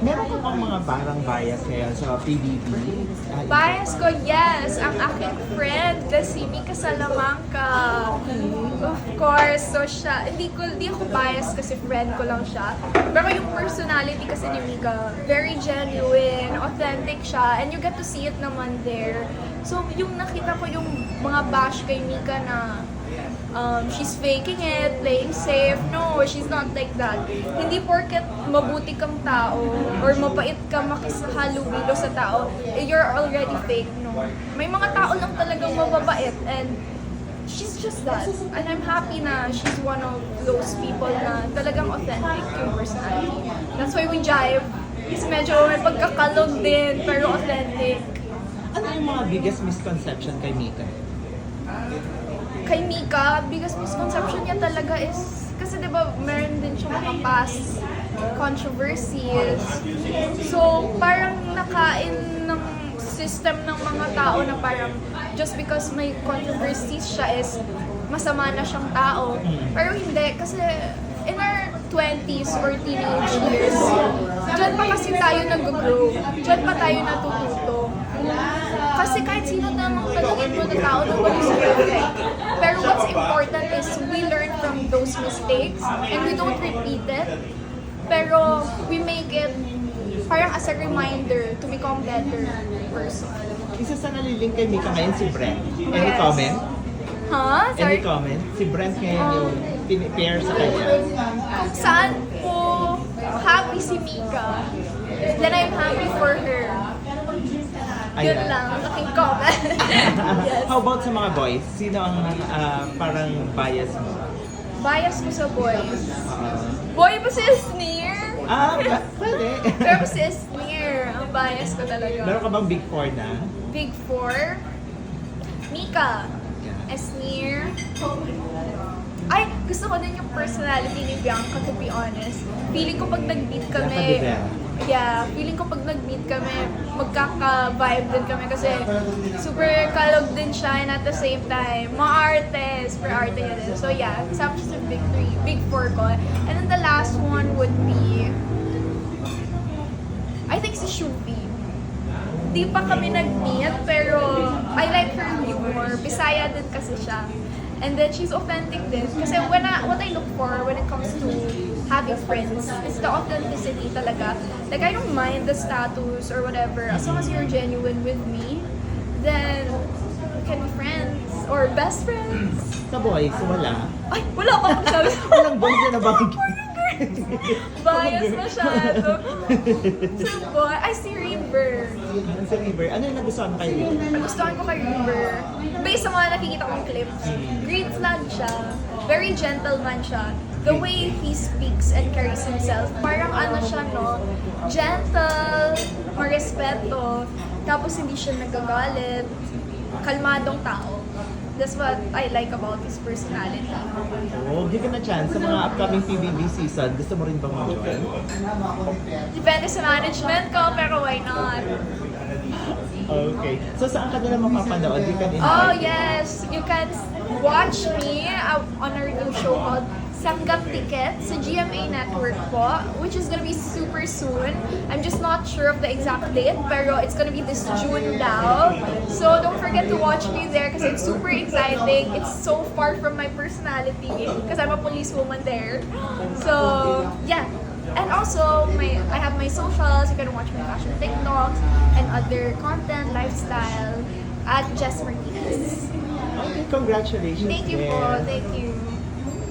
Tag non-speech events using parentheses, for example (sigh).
Meron ka bang mga parang bias kaya sa PBB? Bias ko, yes. Ang aking friend, na si Mika Salamanca. Of course. So, siya, hindi, ko, hindi ako bias kasi friend ko lang siya. Pero yung personality kasi ni Mika, very genuine, authentic siya, and you get to see it naman there. So, yung nakita ko yung mga bash kay Mika na um, she's faking it, playing safe. No, she's not like that. Hindi porket mabuti kang tao or mapait ka makisahalubilo sa tao, eh, you're already fake. No. May mga tao lang talagang mababait and she's just that. And I'm happy na she's one of those people na talagang authentic yung personality. That's why we jive. Kasi medyo may pagkakalog din, pero authentic. Ano yung mga biggest misconception kay Mika? Kay Mika, biggest misconception niya talaga is, kasi di ba meron din siya mga past controversies. So, parang nakain ng system ng mga tao na parang just because may controversies siya is masama na siyang tao. Pero hindi, kasi in our 20s or teenage years, dyan pa kasi tayo nag-grow. Dyan pa tayo natututo. Kasi kahit sino namang tanungin mo na tao, nobody's perfect. Pero what's important is we learn from those mistakes and we don't repeat it. Pero we make it parang as a reminder to become better person. Isa sa nalilink kay Mika ngayon si Brent. Any Yes. comment? Ha? Any Sorry? comment? Si Brent ngayon yung pin-pair sa kanya. Kung saan po happy si Mika, then I'm happy for her. Yun Ayan. lang, aking comment. (laughs) yes. How about sa mga boys? Sino ang ah, parang bias mo? Bias ko sa boys. Ah, Boy ba si Sneer? ah, ba- (laughs) pwede. Pero si Sneer, ang bias ko talaga. Meron ka bang big four na? Big Four, Mika, Yeah. Esnir. Ay, gusto ko din yung personality ni Bianca, to be honest. Feeling ko pag nag-meet kami, yeah, feeling ko pag nag-meet kami, magkaka-vibe din kami kasi super kalog din siya and at the same time, maarte, super arte niya din. So yeah, siya sa big three, big four ko. And then the last one would be, I think si Shuvi. Di pa kami nag-meet, pero I like her humor. Bisaya din kasi siya. And then she's authentic din. Kasi when I, what I look for when it comes to having friends is the authenticity talaga. Like, I don't mind the status or whatever. As long as you're genuine with me, then we can be friends or best friends. Sa boys, wala. Ay, wala pa akong sabi. (laughs) Walang boys na nabang (laughs) Bias masyado. so, boy, ay, si River. Sa River, ano yung nagustuhan mo kay River? Nagustuhan ko kay River. Based sa mga nakikita kong clips, green flag siya. Very gentleman siya. The way he speaks and carries himself, parang ano siya, no? Gentle, marespeto, tapos hindi siya nagagalit, kalmadong tao. That's what I like about his personality. Oh, give him a chance sa mga upcoming PBB season. Gusto mo rin bang mag-join? Depende sa management ko, pero why not? Okay. So saan ka nila mapapanood? You can invite. Oh yes, you can watch me uh, on our new show called Sanggap Ticket sa GMA Network po, which is gonna be super soon. I'm just not sure of the exact date, pero it's gonna be this June daw. So don't forget to watch me there because it's super exciting. It's so far from my personality because I'm a policewoman there. So yeah. And also, my I have my socials. You can watch my fashion TikToks and other content, lifestyle at Jess Martinez. Okay, congratulations. Thank you po. Thank you.